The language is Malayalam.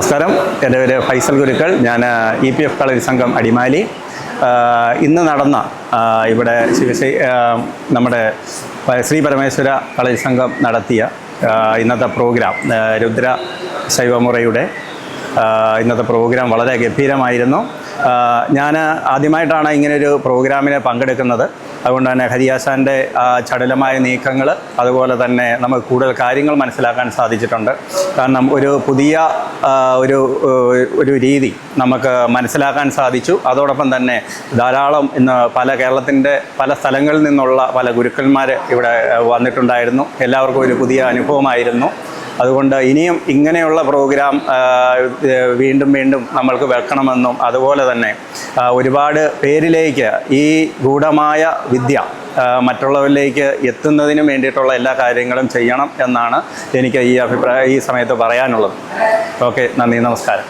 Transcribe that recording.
നമസ്കാരം. എന്റെ പേര് ഫൈസൽ ഗുരുക്കൾ. ഞാൻ ഇ പി എഫ് കളരി സംഘം അടിമാലി. ഇന്ന് നടന്ന ഇവിടെ ശിവശ്രീ നമ്മുടെ ശ്രീ പരമേശ്വര കളരി സംഘം നടത്തിയ ഇന്നത്തെ പ്രോഗ്രാം രുദ്ര ശൈവമുറയുടെ ഇന്നത്തെ പ്രോഗ്രാം വളരെ ഗംഭീരമായിരുന്നു. ഞാൻ ആദ്യമായിട്ടാണ് ഇങ്ങനൊരു പ്രോഗ്രാമിന് പങ്കെടുക്കുന്നത്. അതുകൊണ്ട് തന്നെ ഹരിയാസാന്റെ ചടലമായ നീക്കങ്ങൾ അതുപോലെ തന്നെ നമുക്ക് കൂടുതൽ കാര്യങ്ങൾ മനസ്സിലാക്കാൻ സാധിച്ചിട്ടുണ്ട്. കാരണം ഒരു പുതിയ ഒരു ഒരു രീതി നമുക്ക് മനസ്സിലാക്കാൻ സാധിച്ചു. അതോടൊപ്പം തന്നെ ധാരാളം ഇന്ന് പല കേരളത്തിന്റെ പല സ്ഥലങ്ങളിൽ നിന്നുള്ള പല ഗുരുക്കന്മാർ ഇവിടെ വന്നിട്ടുണ്ടായിരുന്നു. എല്ലാവർക്കും ഒരു പുതിയ അനുഭവമായിരുന്നു. അതുകൊണ്ട് ഇനിയും ഇങ്ങനെയുള്ള പ്രോഗ്രാം വീണ്ടും വീണ്ടും നമ്മൾക്ക് വെക്കണമെന്നും അതുപോലെ തന്നെ ഒരുപാട് പേരിലേക്ക് ഈ ഗൂഢമായ വിദ്യ മറ്റുള്ളവരിലേക്ക് എത്തുന്നതിനും വേണ്ടിയിട്ടുള്ള എല്ലാ കാര്യങ്ങളും ചെയ്യണം എന്നാണ് എനിക്ക് ഈ അഭിപ്രായം ഈ സമയത്ത് പറയാനുള്ളത്. ഓക്കെ നന്ദി നമസ്കാരം.